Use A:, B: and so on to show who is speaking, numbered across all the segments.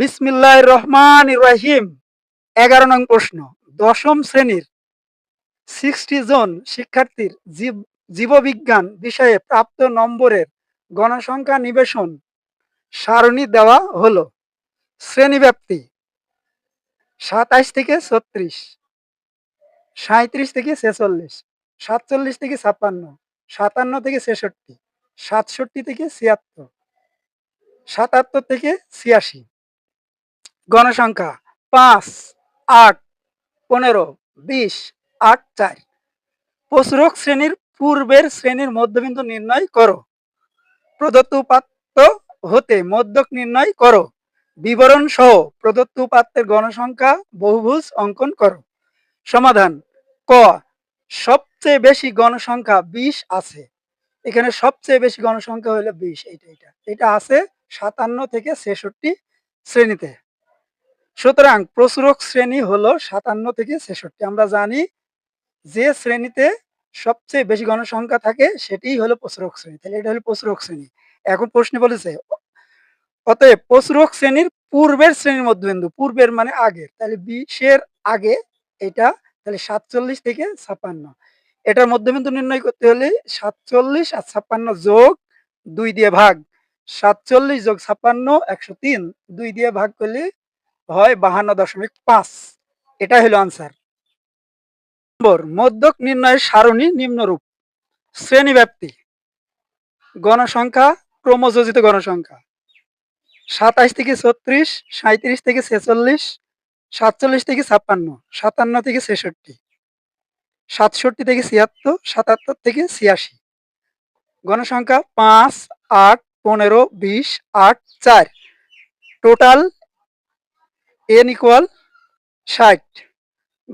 A: বিসমিল্লাহ রহমান রহিম এগারো নং প্রশ্ন দশম শ্রেণীর সিক্সটি জন শিক্ষার্থীর জীব জীববিজ্ঞান বিষয়ে প্রাপ্ত নম্বরের গণসংখ্যা নিবেশন সারণী দেওয়া হলো শ্রেণীব্যাপ্তি সাতাইশ থেকে ছত্রিশ সাঁত্রিশ থেকে ছেচল্লিশ সাতচল্লিশ থেকে ছাপ্পান্ন সাতান্ন থেকে ছেষট্টি সাতষট্টি থেকে ছিয়াত্তর সাতাত্তর থেকে ছিয়াশি গণসংখ্যা পাঁচ আট পনেরো বিশ আট চার পশুরক শ্রেণীর পূর্বের শ্রেণীর মধ্যবিন্দু নির্ণয় করো প্রদত্ত উপাত্ত হতে মধ্যক নির্ণয় করো বিবরণ সহ প্রদত্ত উপাত্তের গণসংখ্যা বহুভুজ অঙ্কন করো সমাধান ক সবচেয়ে বেশি গণসংখ্যা বিশ আছে এখানে সবচেয়ে বেশি গণসংখ্যা হলো বিশ এইটা এটা এটা আছে সাতান্ন থেকে ছেষট্টি শ্রেণীতে সুতরাং প্রচুরক শ্রেণী হলো সাতান্ন থেকে ছেষট্টি আমরা জানি যে শ্রেণীতে সবচেয়ে বেশি গণসংখ্যা থাকে সেটিই হলো প্রচুরক শ্রেণী তাহলে এটা হলো প্রচুরক শ্রেণী এখন প্রশ্নে বলেছে অতএব প্রচুরক শ্রেণীর পূর্বের শ্রেণীর মধ্যবিন্দু পূর্বের মানে আগের তাহলে বিশের আগে এটা তাহলে সাতচল্লিশ থেকে ছাপ্পান্ন এটার মধ্যবিন্দু নির্ণয় করতে হলে সাতচল্লিশ আর ছাপ্পান্ন যোগ দুই দিয়ে ভাগ সাতচল্লিশ যোগ ছাপ্পান্ন একশো তিন দুই দিয়ে ভাগ করলে হয় বাহান্ন দশমিক পাঁচ এটা হলো আনসার নম্বর মধ্যক নির্ণয়ের সারণী নিম্নরূপ শ্রেণীব্যাপ্তি গণসংখ্যা ক্রমযোজিত গণসংখ্যা সাতাইশ থেকে ছত্রিশ সাঁত্রিশ থেকে ছেচল্লিশ সাতচল্লিশ থেকে ছাপ্পান্ন সাতান্ন থেকে ছেষট্টি সাতষট্টি থেকে ছিয়াত্তর সাতাত্তর থেকে ছিয়াশি গণসংখ্যা পাঁচ আট পনেরো বিশ আট চার টোটাল এন ইকুয়াল ষাট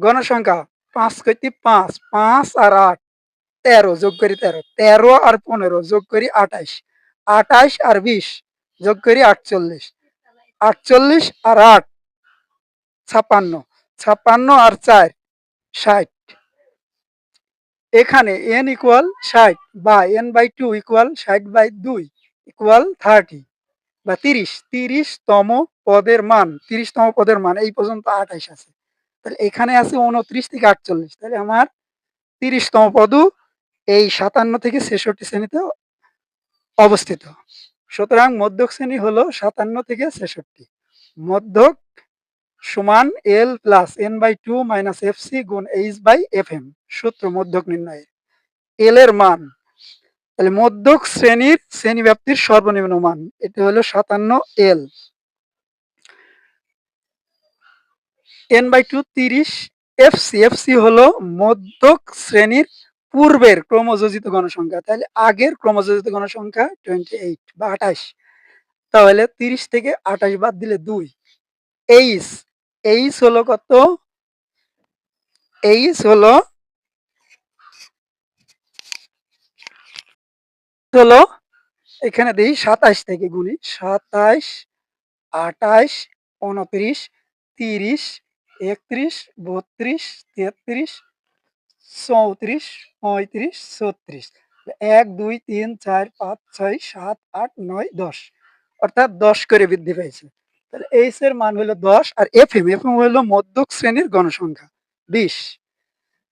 A: গণসংখ্যা পাঁচ কইতে পাঁচ পাঁচ আর আট তেরো যোগ করি তেরো তেরো আর পনেরো যোগ করি আঠাইশ আঠাইশ আর বিশ যোগ করি আটচল্লিশ আটচল্লিশ আর আট ছাপান্ন ছাপান্ন আর চার ষাট এখানে এন ইকুয়াল ষাট বা এন বাই টু ইকুয়াল ষাট বাই দুই ইকুয়াল থার্টি বা তিরিশ তিরিশতম পদের মান তিরিশতম পদের মান এই পর্যন্ত আঠাইশ আছে তাহলে এখানে আছে উনত্রিশ থেকে আটচল্লিশ তাহলে আমার তিরিশতম পদও এই সাতান্ন থেকে ছেষট্টি শ্রেণীতে অবস্থিত সুতরাং মধ্যক শ্রেণী হলো সাতান্ন থেকে ছেষট্টি মধ্যক সমান L plus N by two minus F C গুণ এইচ বাই এফ এম সূত্র মধ্যক নির্ণয়ের এল এর মান তাহলে মধ্যক শ্রেণীর শ্রেণী ব্যাপ্তির সর্বনিম্ন মান এটা হলো সাতান্ন এল টেন বাই টু তিরিশ এফ সি এফ সি হলো মধ্য শ্রেণীর পূর্বের ক্রমযোজিত গণসংখ্যা তাহলে আগের ক্রমযোজিত গণসংখ্যা টোয়েন্টি এইট বা আঠাশ তাহলে তিরিশ থেকে আঠাশ বাদ দিলে দুই এইচ এইচ হলো কত এইচ হলো হলো এখানে দিই সাতাশ থেকে গুলি সাতাশ আঠাশ উনত্রিশ তিরিশ একত্রিশ বত্রিশ তেত্রিশ চৌত্রিশ পঁয়ত্রিশ ছত্রিশ এক দুই তিন চার পাঁচ ছয় সাত আট নয় দশ অর্থাৎ দশ করে বৃদ্ধি পাইছে তাহলে এইচ এর মান হলো দশ আর এফ এম এফ এম হলো মধ্যক শ্রেণীর গণসংখ্যা বিশ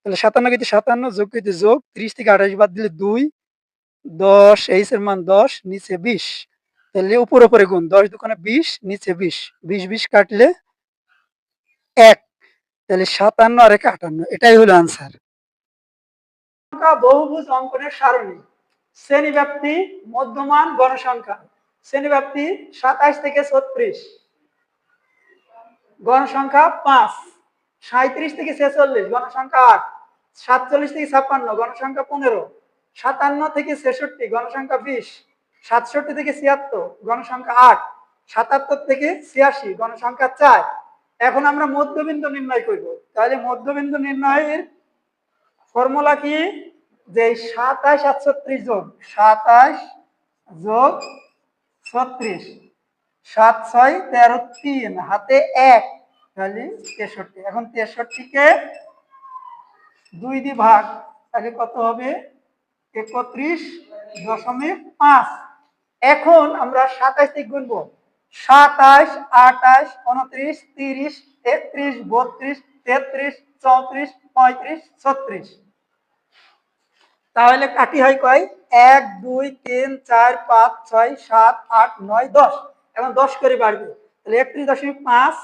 A: তাহলে সাতান্ন কেজি সাতান্ন যোগ কেজি যোগ ত্রিশ থেকে আঠাশ বাদ দিলে দুই দশ এইচ এর মান দশ নিচে বিশ তাহলে উপর উপরে গুণ দশ দোকানে বিশ নিচে বিশ বিশ বিশ কাটলে এক তাহলে সাতান্ন আর এক আটান্ন এটাই হলো আনসার বহুভুজ অঙ্কনের সারণী শ্রেণী ব্যাপ্তি মধ্যমান গণসংখ্যা শ্রেণী ব্যাপ্তি সাতাশ থেকে ছত্রিশ গণসংখ্যা পাঁচ সাঁত্রিশ থেকে ছেচল্লিশ গণসংখ্যা আট সাতচল্লিশ থেকে ছাপ্পান্ন গণসংখ্যা পনেরো সাতান্ন থেকে ছেষট্টি গণসংখ্যা বিশ সাতষট্টি থেকে ছিয়াত্তর গণসংখ্যা আট সাতাত্তর থেকে ছিয়াশি গণসংখ্যা চার এখন আমরা মধ্যবিন্দু নির্ণয় করব তাহলে মধ্যবিন্দু নির্ণয়ের ফর্মুলা কি যে সাতাশ আর ছত্রিশ যোগ সাতাশ যোগ ছত্রিশ সাত ছয় তেরো তিন হাতে এক তাহলে তেষট্টি এখন তেষট্টিকে দুই দি ভাগ তাহলে কত হবে একত্রিশ দশমিক পাঁচ এখন আমরা সাতাশ দিক গুনবো সাতাশ আটাশ উনত্রিশ তিরিশ তেত্রিশ বত্রিশ তেত্রিশ চৌত্রিশ পঁয়ত্রিশ ছত্রিশ তাহলে কাটি হয় কয় এক দুই তিন চার পাঁচ ছয় সাত আট নয় দশ এখন দশ করে বাড়বে তাহলে একত্রিশ দশমিক পাঁচ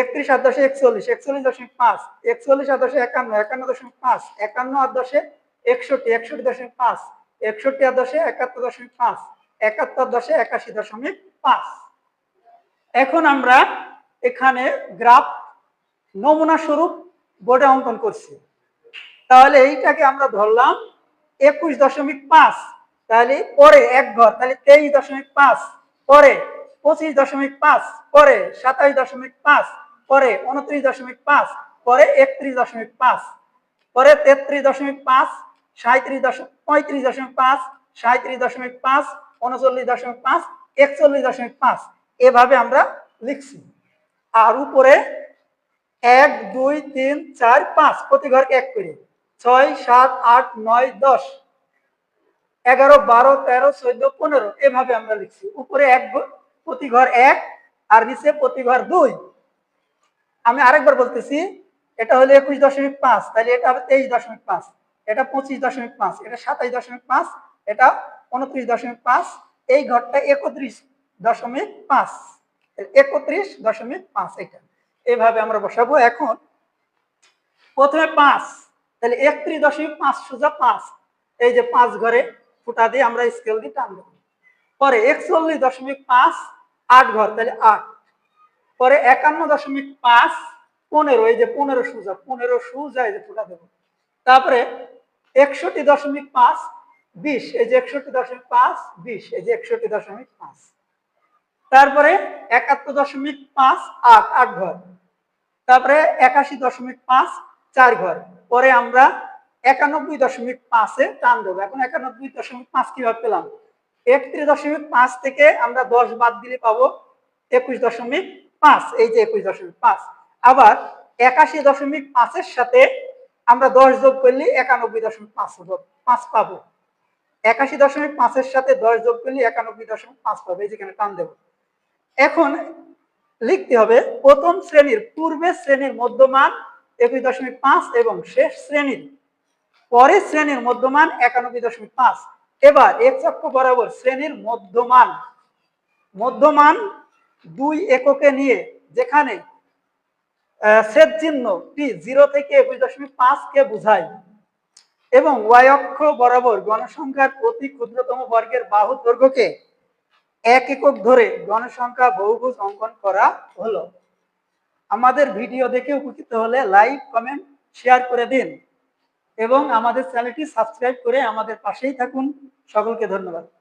A: একত্রিশ আট দশে একচল্লিশ একচল্লিশ দশমিক পাঁচ একচল্লিশ আট দশে একান্ন একান্ন দশমিক পাঁচ একান্ন আট দশে একষট্টি একষট্টি দশমিক পাঁচ একষট্টি আট দশে একাত্তর দশমিক পাঁচ একাত্তর দশে একাশি দশমিক পাঁচ এখন আমরা এখানে গ্রাফ নমুনা স্বরূপ বোর্ডে অঙ্কন করছি তাহলে এইটাকে আমরা ধরলাম একুশ দশমিক পাঁচ তাহলে পরে এক ঘর তাহলে তেইশ দশমিক পাঁচ পরে পঁচিশ দশমিক পাঁচ পরে সাতাশ দশমিক পাঁচ পরে উনত্রিশ দশমিক পাঁচ পরে একত্রিশ দশমিক পাঁচ পরে তেত্রিশ দশমিক পাঁচ সাঁত্রিশ দশমিক পঁয়ত্রিশ দশমিক পাঁচ সাঁত্রিশ দশমিক পাঁচ উনচল্লিশ দশমিক পাঁচ একচল্লিশ দশমিক পাঁচ এভাবে আমরা লিখছি আর উপরে এক দুই তিন চার পাঁচ প্রতি ঘর এক করে ছয় সাত আট নয় দশ এগারো বারো তেরো চোদ্দ পনেরো এভাবে আমরা লিখছি উপরে এক প্রতি ঘর এক আর নিচে প্রতি ঘর দুই আমি আরেকবার বলতেছি এটা হলো একুশ দশমিক পাঁচ তাহলে এটা হবে তেইশ দশমিক পাঁচ এটা পঁচিশ দশমিক পাঁচ এটা সাতাইশ দশমিক পাঁচ এটা উনত্রিশ দশমিক পাঁচ এই ঘরটা একত্রিশ দশমিক পাঁচ একত্রিশ দশমিক পাঁচ এটা এইভাবে আমরা বসাবো এখন প্রথমে পাঁচ তাহলে একত্রিশ দশমিক পাঁচ সোজা পাঁচ এই যে পাঁচ ঘরে ফুটা দিয়ে আমরা স্কেল দিয়ে টান পরে একচল্লিশ দশমিক পাঁচ আট ঘর তাহলে আট পরে একান্ন দশমিক পাঁচ পনেরো এই যে পনেরো সোজা পনেরো সোজা এই যে ফুটা দেবো তারপরে একষট্টি দশমিক পাঁচ বিশ এই যে একষট্টি দশমিক পাঁচ বিশ এই যে একষট্টি দশমিক পাঁচ তারপরে একাত্তর দশমিক পাঁচ আট আট ঘর তারপরে একাশি দশমিক পাঁচ চার ঘর পরে আমরা একানব্বই দশমিক পাঁচে টান দেবো এখন একানব্বই দশমিক পাঁচ কিভাবে পেলাম একত্রিশ দশমিক পাঁচ থেকে আমরা দশ বাদ দিলে পাবো একুশ দশমিক পাঁচ এই যে একুশ দশমিক পাঁচ আবার একাশি দশমিক পাঁচের সাথে আমরা দশ যোগ করলে একানব্বই দশমিক পাঁচ পাঁচ পাবো একাশি দশমিক পাঁচের সাথে দশ যোগ করলে একানব্বই দশমিক পাঁচ পাবো এই যেখানে টান দেবো এখন লিখতে হবে প্রথম শ্রেণীর পূর্বে শ্রেণীর মধ্যমান একুশ দশমিক পাঁচ এবং শেষ শ্রেণীর পরের শ্রেণীর মধ্যমান একানব্বই দশমিক পাঁচ এবার এক চক্ষ বরাবর শ্রেণীর মধ্যমান মধ্যমান দুই এককে নিয়ে যেখানে ছেদ চিহ্ন টি জিরো থেকে একুশ দশমিক কে বোঝায় এবং ওয়াই অক্ষ বরাবর গণসংখ্যার প্রতি ক্ষুদ্রতম বর্গের বাহু দৈর্ঘ্যকে এক একক ধরে জনসংখ্যা বহুভুজ অঙ্কন করা হলো আমাদের ভিডিও দেখে উপকৃত হলে লাইক কমেন্ট শেয়ার করে দিন এবং আমাদের চ্যানেলটি সাবস্ক্রাইব করে আমাদের পাশেই থাকুন সকলকে ধন্যবাদ